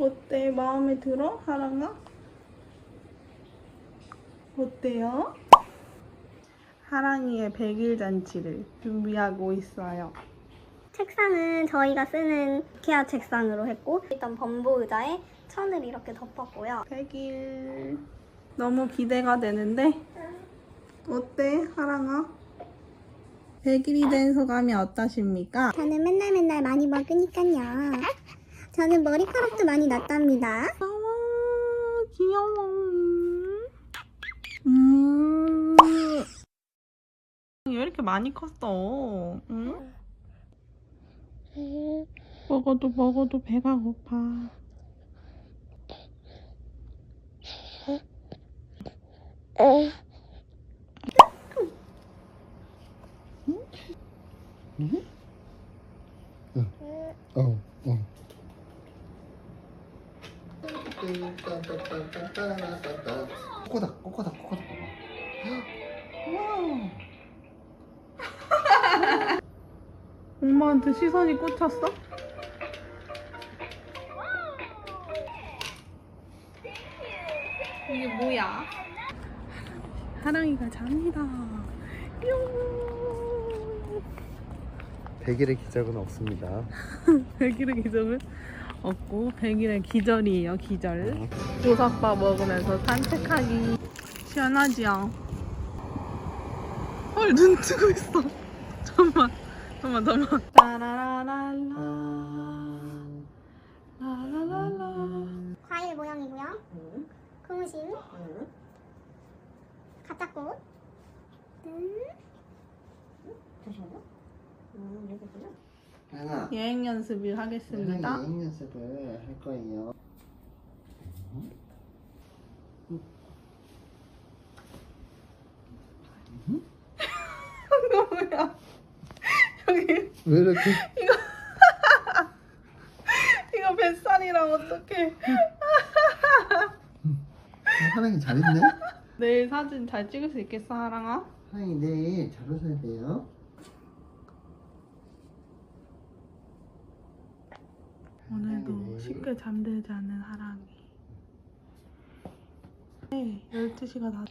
어때? 마음에 들어? 하랑아? 어때요? 하랑이의 100일 잔치를 준비하고 있어요. 책상은 저희가 쓰는 이케아 책상으로 했고 일단 범보 의자에 천을 이렇게 덮었고요. 100일. 너무 기대가 되는데? 어때? 하랑아? 100일이 된 소감이 어떠십니까? 저는 맨날 맨날 많이 먹으니까요. 저는 머리카락도 많이 났답니다. 아, 귀여워. 음. 왜 이렇게 많이 컸어? 응? 먹어도 먹어도 배가 고파. 어, 어. 꼬꼬닥, 꼬꼬닥, 꼬꼬닥. 엄마한테 시선이 꽂혔어? 이게 뭐야? 하랑이가 잡니다. 뿅. 100일의 기적은 없습니다. 100일의 기적은 없고 100일의 기절이에요 기절. 보석밥 먹으면서 산책하기. 시원하지요? 헐 눈 뜨고 있어. 잠깐만 잠깐만 잠깐만. 라라라랄라. 라라라라. 과일 모양이고요. 고무신, 가짜꽃, 음, 하나. 여행 연습을 하겠습니다 여행 연습을 할 거예요. 이거 뭐야 여기 왜 이렇게? 이거 뱃살이랑 어떡해 하랑이 잘했네? 내일 사진 잘 찍을 수 있겠어 하랑아? 하랑이 내일 잘 웃어야 돼요. 오늘도 쉽게 잠들지 않는 하랑이. 네, 12시가 다.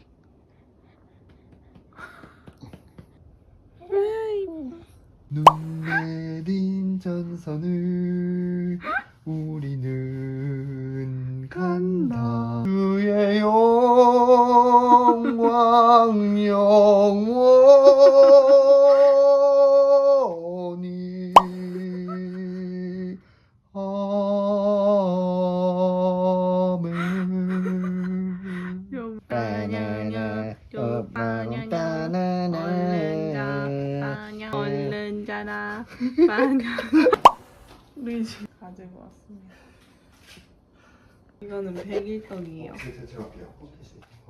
눈 내린 전선을 우리는 간다 영 이거는 백일떡이에요.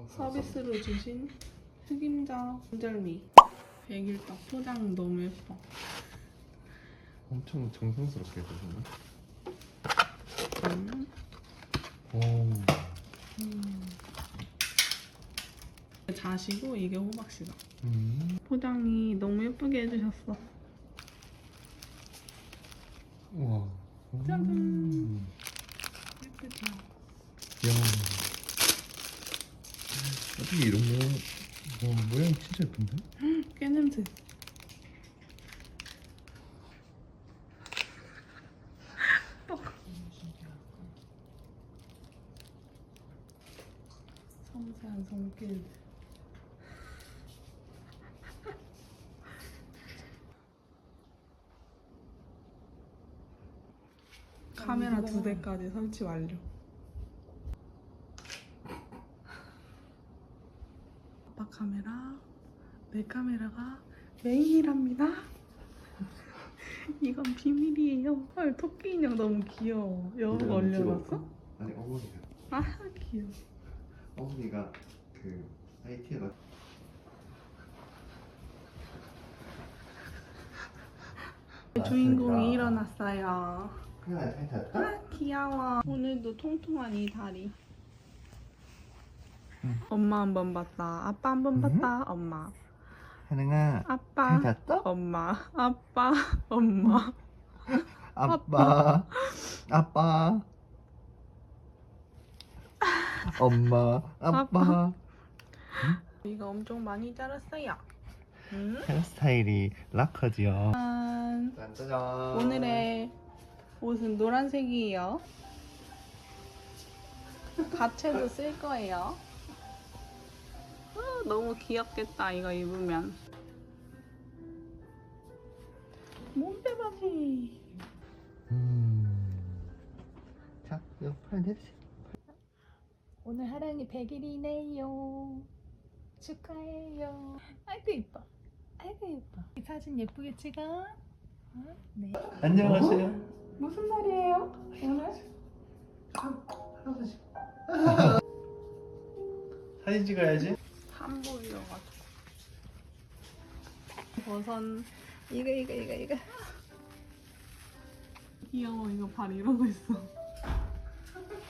서비스로 주신 흑임자 인절미. 백일떡 포장 너무 예뻐. 엄청 정성스럽게 드시네. 음. 오. 자시고 이게 호박씨다. 음. 포장이 너무 예쁘게 해주셨어. 우와. 짜잔. 음. 예쁘죠? 야. 어떻게 이런 거? 와 모양 진짜 예쁜데? 꽤 냄새. 섬세한 손길. 카메라 두 대까지 설치 완료. 아빠 카메라, 내 카메라가 메인이랍니다. 이건 비밀이에요. 헐, 토끼 인형 너무 귀여워. 여우가 올려놨어? 아니 어머니가 아, 귀여워. 어머니가 그 IT에다 주인공이 일어났어요. 그래 잘 탔다? 아, 귀여워. 오늘도 통통한 이 다리. 응. 엄마 한 번 봤다. 아빠 한번 봤다. 엄마. 하능아 아빠. 잘 탔어? 엄마. 아빠. 엄마. 아빠 아빠 엄마, 아빠. 이거 엄청 많이 자랐어요. 음? 헤어스타일이 락커지요. 짠. 짠짜잔. 오늘의 옷은 노란색이에요. 가채도 쓸 거예요. 아, 너무 귀엽겠다 이거 입으면. 뭔데 바지? 음. 자, 이거 팔 대시. 오늘 하랑이 100일이네요. 축하해요. 아이고 이뻐. 아이고 이뻐. 이 사진 예쁘게 찍어. 어? 네. 안녕하세요. 무슨 날이에요? 오늘? 사진 찍어야지. 산보이여가지고. 버선 이거 이거 이거 이거. 귀여워 이거 발 이러고 있어.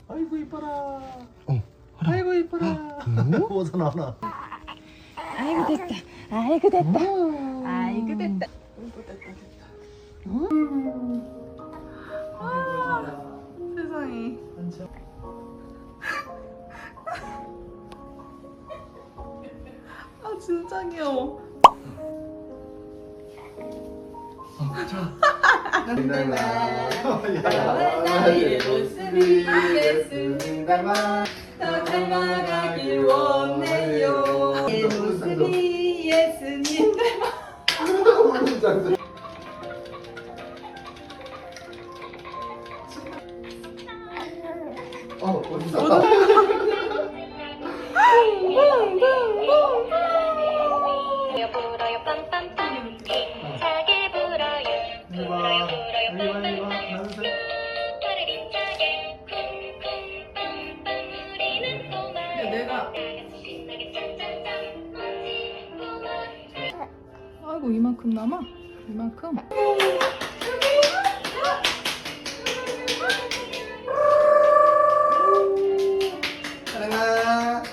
아이고 이뻐라. 어. 아이고 이뻐라. 벗어 나나. 아이고 됐다. 아이고 됐다. 아이고 됐다. 세상에. 진짜 귀여워. 더 닮아가길 원해요. 내가 아이고 이만큼 남아? 이만큼? 사랑아.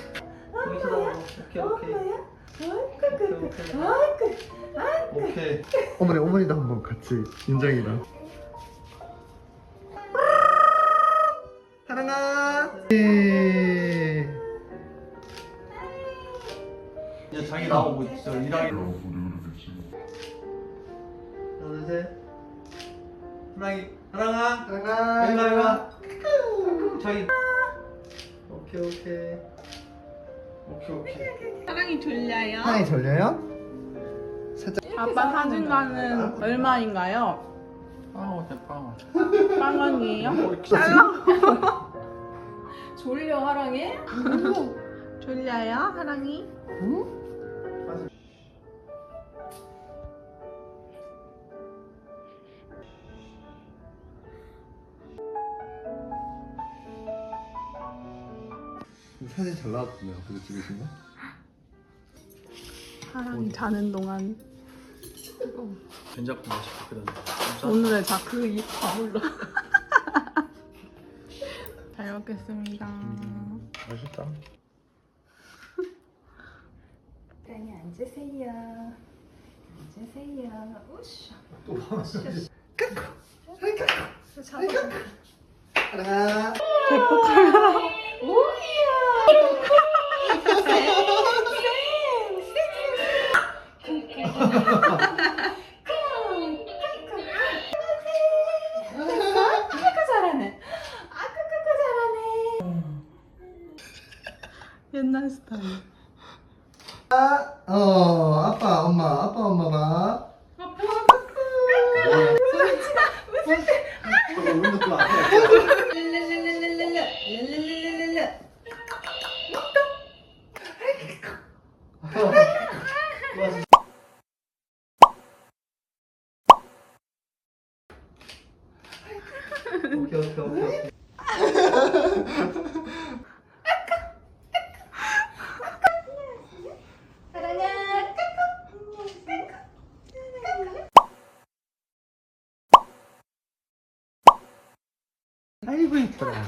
오케이 오케이. 오케이 오케이. 어머니 어머니도 한번 같이 인정이다. 사랑 자기 나오고 있어 일하기 하나 둘 셋. 사랑이 사랑아 사랑아. 와. 자기 오케이 오케이. 오케이 오케이 사랑이 졸려요. 하이 졸려요? 아빠 사진관은 얼마인가요? 아우 대빵 만 원이에요? 졸려 하랑이? 졸려요, 하랑이? 사 잘 나왔던데요. 그거 찍으신 거? 하랑이 자는 동안 된장국 맛있거든 오늘의 자크 입 다물러. 잘 먹겠습니다. 맛있다. 하랑이 앉으세요. 앉으세요. 우샤. 사랑아. 대포 카메라. 아까 Ha ha ha ha! 오케이, 오케이, 오케이. 오케이. 아이고 이뻐라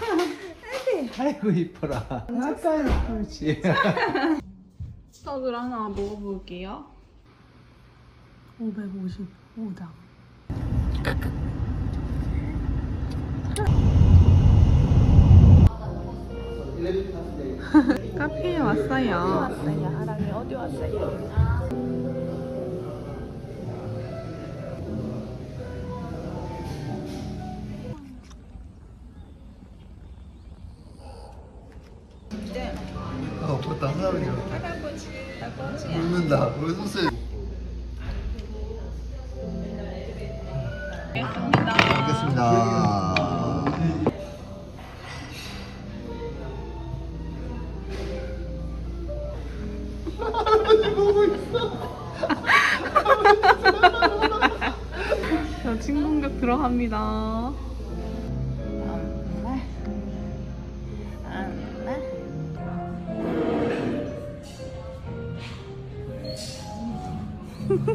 아이고 이뻐라 아까 그렇지 떡을 하나 먹어볼게요. 555당. 카페에 왔어요. 왔어요. 아랑이 어디 왔어요? 아 맞다 할아버지 웃는다 무슨 소리 알겠습니다 감사합니다.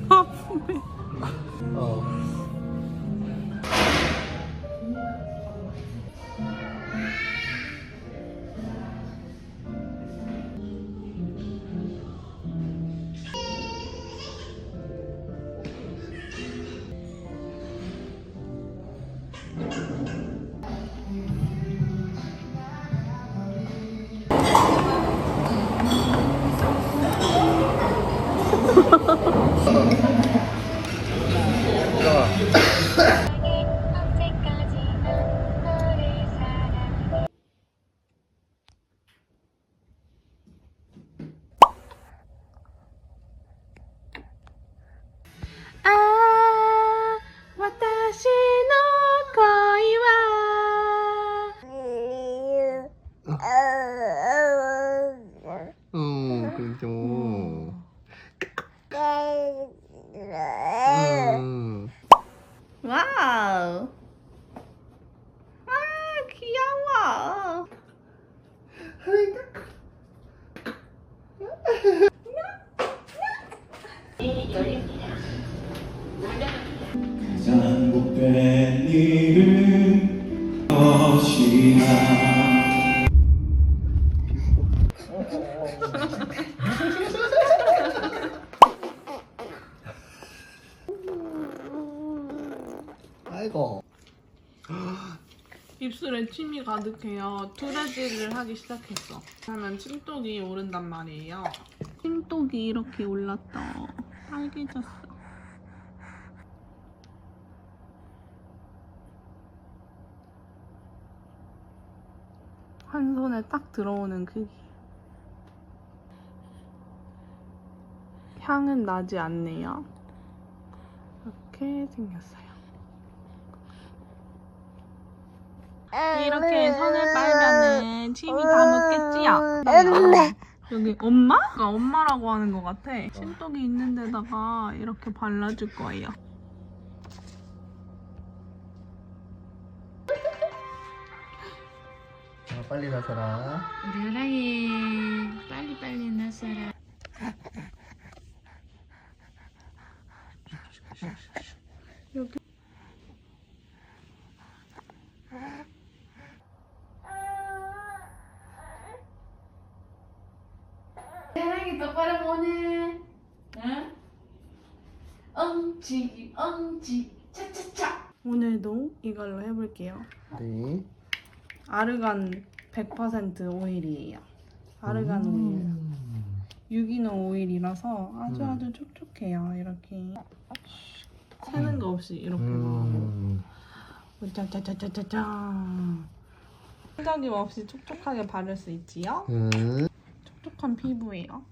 아프네. 어. Uh. 것이나 아이고 입술에 침이 가득해요. 투레질을 하기 시작했어. 그러면 침독이 오른단 말이에요. 침독이 이렇게 올랐다. 빨개졌어. 한 손에 딱 들어오는 크기. 향은 나지 않네요. 이렇게 생겼어요. 이렇게 손을 빨면은 침이 다 묻겠지요? 여기 엄마? 엄마라고 하는 것 같아. 침독이 있는 데다가 이렇게 발라줄 거예요. 자, 빨리 나서라 우리 하랑이 빨리 빨리 나서라. 사랑이 똑바로 보네. 응? 엉치기 엉치 차차차. 오늘도 이걸로 해볼게요. 네 아르간 100% 오일이에요. 아르간 오일. 음. 유기농 오일이라서 아주 음. 아주 촉촉해요. 이렇게 새는 거 없이 이렇게. 음. 짜짜짜짜짜짜. 생각이 없이 촉촉하게 바를 수 있지요? 음. 촉촉한 피부예요.